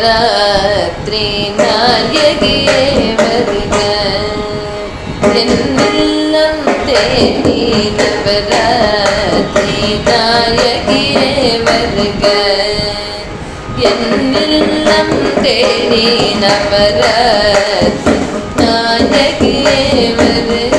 நவராத்திரி நாயகியே வருக என்னில்லம் தேடி நவராத்திரி நாயகியே வருக என்னில்லம் தேடி நவராத்திரி நாயகியே வருக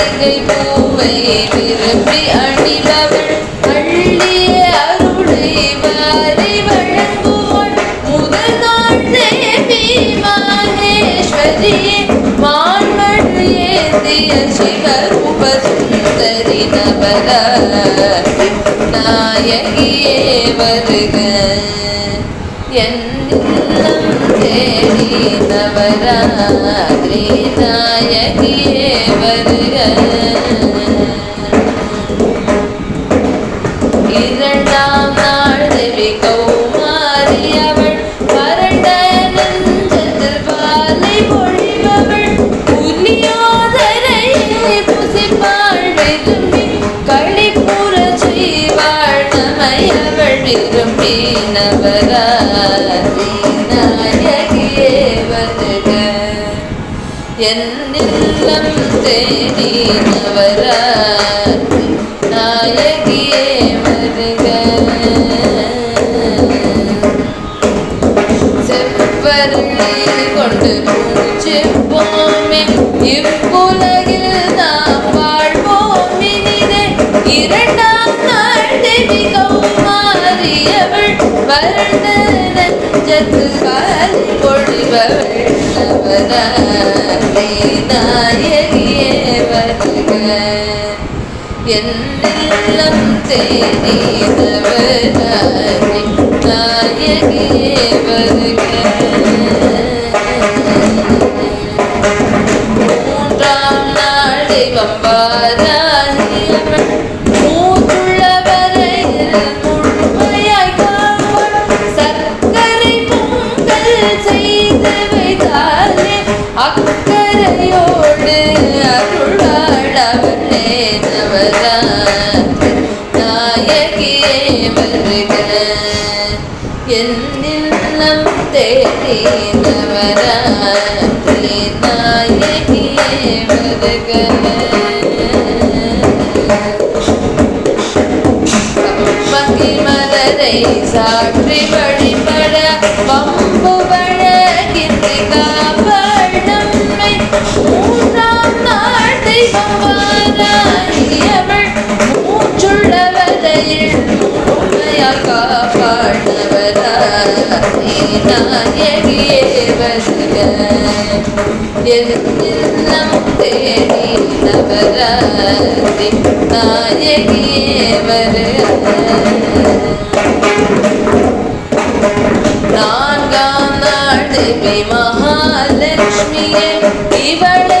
இயற்கை பூவை விரும்பி அணிபவள் அள்ளிய அருளை வாரி வழங்குவள் முதல் நாள் தேவி மாகேஸ்வரியே மான்மழியே திய சிவரூப சுந்தரி நபர நாயகியே வருக. என் இல்லம் தேடி நவராத்திரி நாயகியே விரும்பி தேடி நவராத்திரி நாயகியே வருக செவ்வரளி கொண்டு பூஜிப்போமே இவ்வுலகில் நாம் வாழ்வோம் இனிதே இரண்டாம் பொழிபவள் நவராத்திரி நாயகியே வருக அக்கறையோடு அருளாளவளே நாயகியே வருக மகிமலரை சாற்றி வழிபட பம்பு வழகின்றி காப்பாள் நான்காம் நாடு தேவி மகாலட்சுமியே இவளை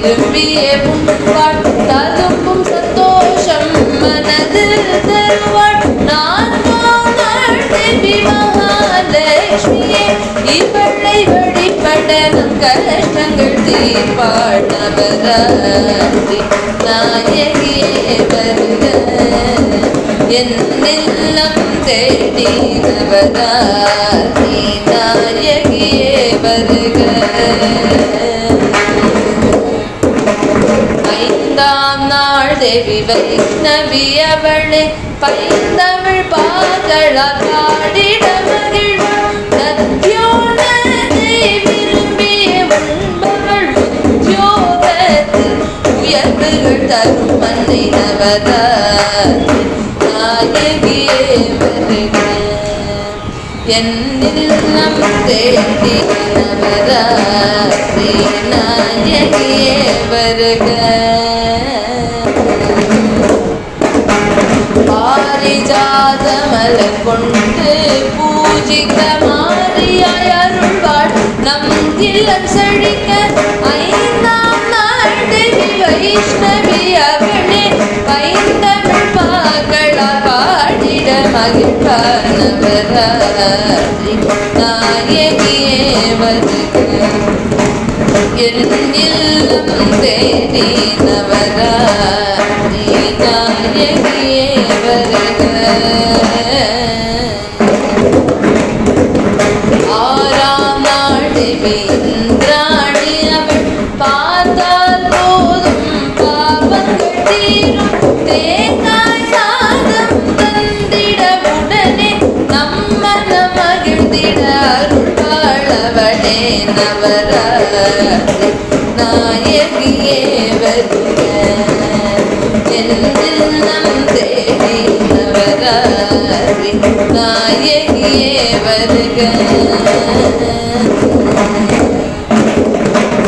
சாதத்தை ததும்பும் சந்தோஷம் மனதில் தருவாள் நான்காம் நாள் தேவி மகாலட்சுமியே இவளை வழிபட நம் கஷ்டங்கள் தீர்ப்பாள் நவராத்திரி. நாயகியே வருக தேடி நவராத்திரி. நாயகியே வருக. தேவி வைஷ்ணவி அவளே பைந்தமிழ் பாகளா பாடிட மகிழ்வாள் சத்யோனதை விரும்பிய உண்பவள் உத்தியோகத்தில் உயர்வுகள் தரும் மன்னை நாயகியே வருக என்னில் நம் தேவி நவராத்திரி நாயகியே வருக பாரிஜாத கொண்டு பூஜிக்க மாறியாய் அருள்வாள். நம் இல்லம் செழிக்க ஐந்தாம் நாள் வைஷ்ணவி அவனே பைந்தமிழ் பாகளா பாடிட மகிழ்வானவராத்திரி நாயகியே வருக என் இல்லம் தேடி நவராத்திரி நாயகியே வருக அருள்வாழவளே நாயகியே வருக என்னில் நம் தேடி நவராத்திரி நாயகியே வருக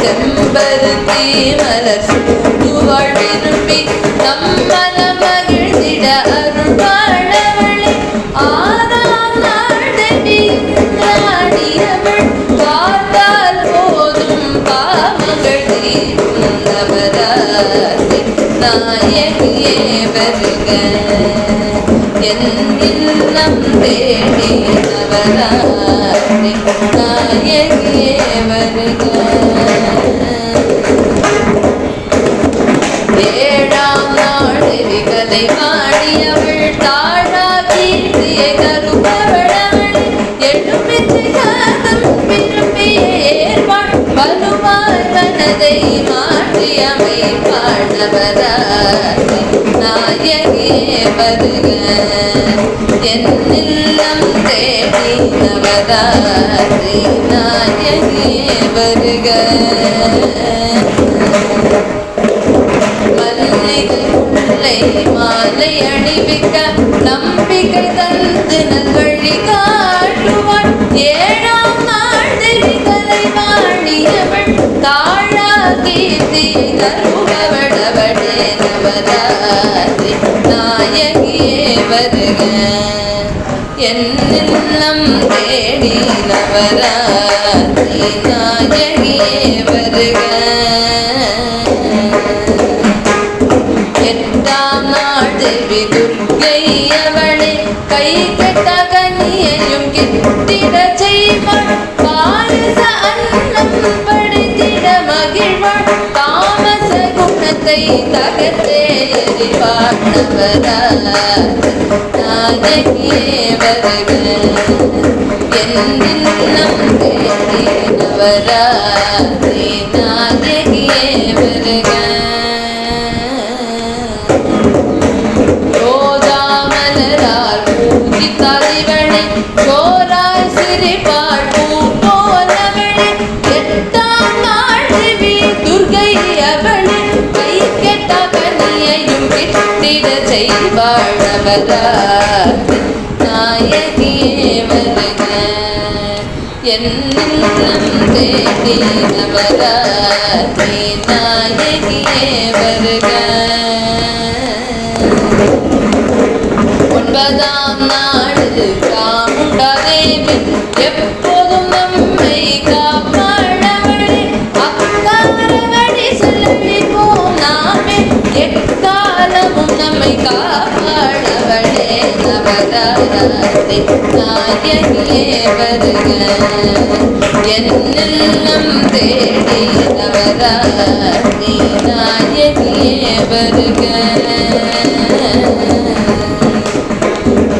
செம்பருத்தி மலர் சுட்டுவாள் விரும்பி நம்மன நாயகியே வருக. என் இல்லம் தேடி நவராத்திரி மனதை மாற்றி அமைப்பாள் நவராத்திரி நாயகியே வருக என் தேடி நவராத்திரி நாயகியே வருக மல்லிகை முல்லை மாலை அணிவிக்க நம்பிக்கை தந்து நல்வழி காட்டுவான். தாழா கீர்த்தியை தருபவளவளே நவராத்திரி நாயகியே வருக. என் தேடி நவராத்திரி நாயகியே வருக. எட்டாம் நாள் தேவி கை குணத்தை தகத்தே எறிவாள் நவராத்திரி நாயகியே வருக என் இல்லம் தேடி நவராத்திரி நாயகியே வருக ரோஜாமலரால் பூஜித்தார் செய்வாள் நாயகியே வருக என் இல்லம் தேடி நவராத்திரி நாயகியே வருக ஒன்பதாம் நாடு காமுண்டா எப்போதும் நம்மை காப்பாளவளே அக்காரவழி எக்காலமும் நம்மை நவராத்திரி நாயகியே வருக என்னெல்லாம் தேடி நவராத்திரி நாயகியே வருக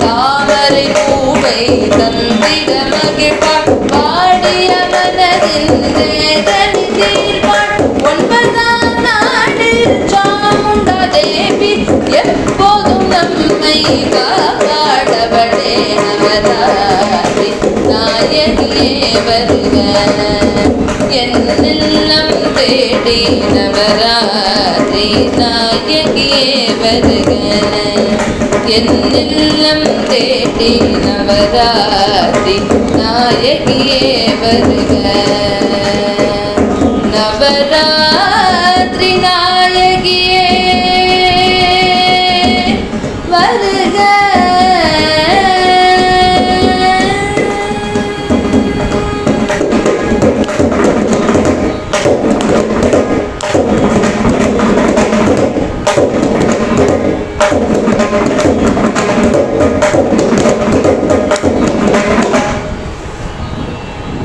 தாமரை பூவை தந்திட மகிழ்வாள் பாடிய மனதில் என்னெல்லாம் தேடி நவராதி நாயகியே வருக என்னெல்லாம் தேடி நவராதி நாயகியே வருக நவராத்திரி நாயகியே வருக